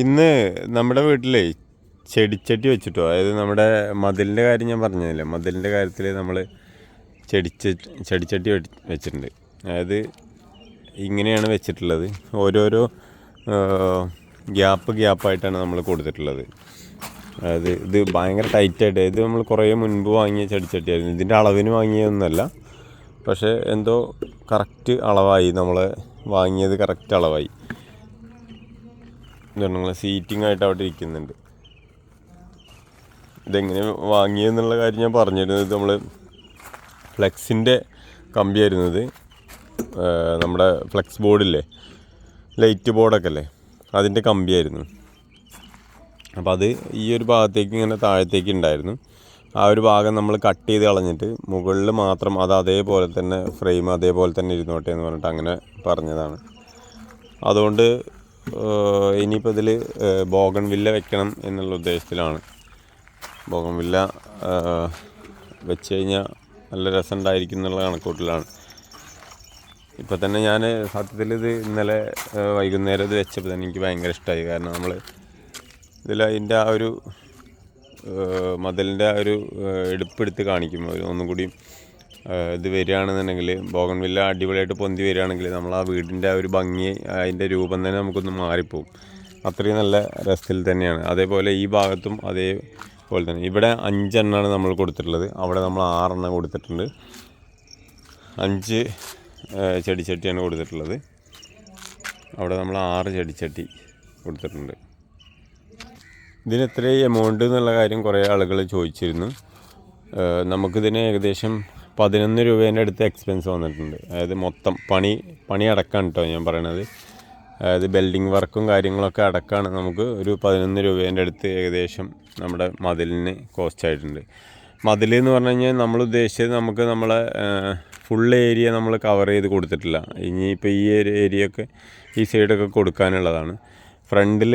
ഇന്ന് നമ്മുടെ വീട്ടിലെ ചെടിച്ചട്ടി വെച്ചിട്ടോ. അതായത് നമ്മുടെ മതിലിന്റെ കാര്യം ഞാൻ പറഞ്ഞില്ലേ. മതിലിന്റെ കാര്യത്തിൽ നമ്മൾ ചെടിച്ച ചെടിച്ചട്ടി വെച്ചിട്ടുണ്ട്. അതായത് ഇങ്ങനെയാണ് വെച്ചിട്ടുള്ളത്. ഓരോരോ ഗ്യാപ്പ് ഗ്യാപ്പായിട്ടാണ് നമ്മൾ കൊടുത്തിട്ടുള്ളത്. അതായത് ഇത് ഭയങ്കര ടൈറ്റായിട്ട് ഇത് നമ്മൾ കുറേ മുൻപ് വാങ്ങിയ ചെടിച്ചട്ടിയായിരുന്നു. ഇതിന്റെ അളവിന് വാങ്ങിയതൊന്നുമല്ല. പക്ഷേ എന്തോ കറക്റ്റ് അളവായി നമ്മൾ വാങ്ങിയത് കറക്റ്റ് അളവായി. ഇതുണ്ട് സീറ്റിംഗ് ആയിട്ട് അവിടെ ഇരിക്കുന്നുണ്ട്. ഇതെങ്ങനെ വാങ്ങിയെന്നുള്ള കാര്യം ഞാൻ പറഞ്ഞിരുന്നത് നമ്മൾ ഫ്ലെക്സിന്റെ കമ്പിയായിരുന്നു ഇത്. നമ്മുടെ ഫ്ലെക്സ് ബോർഡില്ലേ ലൈറ്റ് ബോർഡൊക്കെ അല്ലേ അതിന്റെ കമ്പിയായിരുന്നു. അപ്പോൾ അത് ഈ ഒരു ഭാഗത്തേക്ക് ഇങ്ങനെ താഴത്തേക്ക് ഉണ്ടായിരുന്നു. ആ ഒരു ഭാഗം നമ്മൾ കട്ട് ചെയ്ത് കളഞ്ഞിട്ട് മുകളിൽ മാത്രം അത് അതേപോലെ തന്നെ ഫ്രെയിം അതേപോലെ തന്നെ ഇരുന്നോട്ടെ എന്ന് പറഞ്ഞിട്ട് അങ്ങനെ പറഞ്ഞതാണ്. അതുകൊണ്ട് ഇനിയിപ്പോൾ ഇതിൽ ബോഗൺ വില്ല വെക്കണം എന്നുള്ള ഉദ്ദേശത്തിലാണ്. ബോഗൺ വില്ല വെച്ച് കഴിഞ്ഞാൽ നല്ല രസം ഉണ്ടായിരിക്കും എന്നുള്ള കണക്കൂട്ടിലാണ്. ഇപ്പം തന്നെ ഞാൻ സത്യത്തിൽ ഇത് ഇന്നലെ വൈകുന്നേരം ഇത് വെച്ചപ്പോൾ തന്നെ എനിക്ക് ഭയങ്കര ഇഷ്ടമായി കാരണം നമ്മൾ ഇതിൽ അതിന്റെ ആ ഒരു മതിലിന്റെ ആ ഒരു എടുപ്പെടുത്ത് കാണിക്കും. ഒന്നും കൂടി ഇത് വരികയാണെന്നുണ്ടെങ്കിൽ ബോഗൺവില്ല അടിപൊളിയായിട്ട് പൊന്തി വരികയാണെങ്കിൽ നമ്മൾ ആ വീടിന്റെ ആ ഒരു ഭംഗി അതിന്റെ രൂപം തന്നെ നമുക്കൊന്ന് മാറിപ്പോവും. അത്രയും നല്ല രസത്തിൽ തന്നെയാണ്. അതേപോലെ ഈ ഭാഗത്തും അതേപോലെ തന്നെ. ഇവിടെ അഞ്ചെണ്ണമാണ് നമ്മൾ കൊടുത്തിട്ടുള്ളത്. അവിടെ നമ്മൾ ആറെണ്ണം കൊടുത്തിട്ടുണ്ട്. അഞ്ച് ചെടിച്ചട്ടിയാണ് കൊടുത്തിട്ടുള്ളത്. അവിടെ നമ്മൾ ആറ് ചെടിച്ചട്ടി കൊടുത്തിട്ടുണ്ട്. ഇതിന് എത്ര എമൗണ്ട് എന്നുള്ള കാര്യം കുറേ ആളുകൾ ചോദിച്ചിരുന്നു. നമുക്കിതിന് ഏകദേശം പതിനൊന്ന് രൂപേന്റെ അടുത്ത് എക്സ്പെൻസ് വന്നിട്ടുണ്ട്. അതായത് മൊത്തം പണി പണി അടക്കാണ് കേട്ടോ ഞാൻ പറയണത്. അതായത് ബെൽഡിങ് വർക്കും കാര്യങ്ങളൊക്കെ അടക്കമാണ് നമുക്ക് ഒരു പതിനൊന്ന് രൂപേന്റെ അടുത്ത് ഏകദേശം നമ്മുടെ മതിലിന് കോസ്റ്റ് ആയിട്ടുണ്ട്. മതിൽ എന്ന് പറഞ്ഞു കഴിഞ്ഞാൽ നമ്മൾ ഉദ്ദേശിച്ചത് നമുക്ക് നമ്മളെ ഫുൾ ഏരിയ നമ്മൾ കവർ ചെയ്ത് കൊടുത്തിട്ടില്ല. ഇനിയിപ്പോൾ ഈ ഒരു ഏരിയ ഒക്കെ ഈ സൈഡൊക്കെ കൊടുക്കാനുള്ളതാണ്. ഫ്രണ്ടിൽ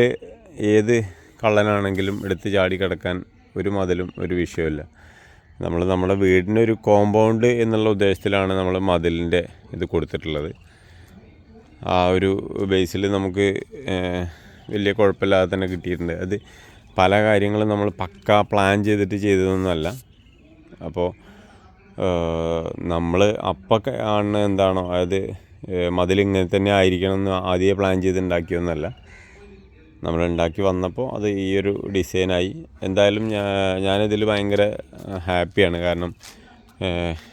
ഏത് കള്ളനാണെങ്കിലും എടുത്ത് ചാടി കിടക്കാൻ ഒരു മതിലും ഒരു വിഷയമില്ല നമ്മൾ നമ്മുടെ വീടിനൊരു കോമ്പൗണ്ട് എന്നുള്ള ഉദ്ദേശത്തിലാണ് നമ്മൾ മതിലിന്റെ ഇത് കൊടുത്തിട്ടുള്ളത്. ആ ഒരു ബേസിൽ നമുക്ക് വലിയ കുഴപ്പമില്ലാതെ തന്നെ കിട്ടിയിട്ടുണ്ട്. അത് പല കാര്യങ്ങളും നമ്മൾ പക്ക പ്ലാൻ ചെയ്തിട്ട് ചെയ്തതൊന്നുമല്ല. അപ്പോൾ നമ്മൾ അപ്പം കാണുന്ന എന്താണോ അതായത് മതിൽ ഇങ്ങനെ തന്നെ ആയിരിക്കണം എന്ന് ആദ്യമേ പ്ലാൻ ചെയ്ത് ഉണ്ടാക്കിയൊന്നുമല്ല നമ്മൾ ഉണ്ടാക്കി വന്നപ്പോൾ അത് ഈ ഒരു ഡിസൈനായി. എന്തായാലും ഞാൻ ഞാനിതിൽ ഭയങ്കര ഹാപ്പിയാണ്. കാരണം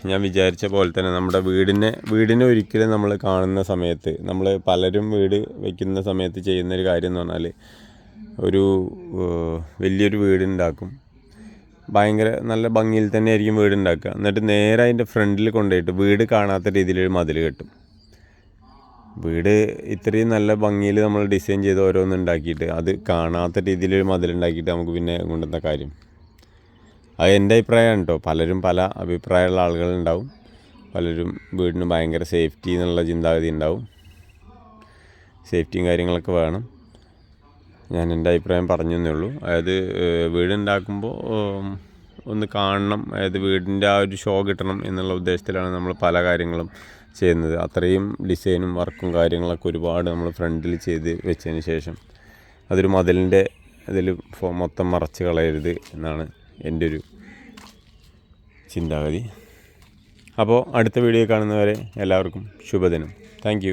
ഞാൻ വിചാരിച്ച പോലെ തന്നെ നമ്മുടെ വീടിനെ വീടിനെ ഒരിക്കലും നമ്മൾ കാണുന്ന സമയത്ത് നമ്മൾ പലരും വീട് വയ്ക്കുന്ന സമയത്ത് ചെയ്യുന്ന ഒരു കാര്യം എന്ന് പറഞ്ഞാൽ ഒരു വലിയൊരു വീടുണ്ടാക്കും. ഭയങ്കര നല്ല ഭംഗിയിൽ തന്നെ ആയിരിക്കും വീടുണ്ടാക്കുക. എന്നിട്ട് നേരെ അതിന്റെ ഫ്രണ്ടിൽ കൊണ്ടുപോയിട്ട് വീട് കാണാത്ത രീതിയിൽ ഒരു മതിൽ കെട്ടും. വീട് ഇത്രയും നല്ല ഭംഗിയിൽ നമ്മൾ ഡിസൈൻ ചെയ്ത് ഓരോന്ന് ഉണ്ടാക്കിയിട്ട് അത് കാണാത്ത രീതിയിൽ ഒരു മതിലുണ്ടാക്കിയിട്ട് നമുക്ക് പിന്നെ കൊണ്ടുവന്ന കാര്യം. അത് എന്റെ അഭിപ്രായമാണ് കേട്ടോ പലരും പല അഭിപ്രായമുള്ള ആളുകളുണ്ടാവും പലരും വീടിന് ഭയങ്കര സേഫ്റ്റി എന്നുള്ള ചിന്താഗതി ഉണ്ടാവും. സേഫ്റ്റിയും കാര്യങ്ങളൊക്കെ വേണം. ഞാൻ എന്റെ അഭിപ്രായം പറഞ്ഞു എന്നേ ഉള്ളൂ. അതായത് വീടുണ്ടാക്കുമ്പോൾ ഒന്ന് കാണണം. അതായത് വീടിന്റെ ആ ഒരു ഷോ കിട്ടണം എന്നുള്ള ഉദ്ദേശത്തിലാണ് നമ്മൾ പല കാര്യങ്ങളും ചെയ്യുന്നത്. അത്രയും ഡിസൈനും വർക്കും കാര്യങ്ങളൊക്കെ ഒരുപാട് നമ്മൾ ഫ്രണ്ടിൽ ചെയ്ത് വെച്ചതിന് ശേഷം അതൊരു മതിലിന്റെ അതിൽ മൊത്തം മറച്ച് കളയരുത് എന്നാണ് എന്റെ ഒരു ചിന്താഗതി. അപ്പോൾ അടുത്ത വീഡിയോ കാണുന്നവരെ എല്ലാവർക്കും ശുഭദിനം. താങ്ക്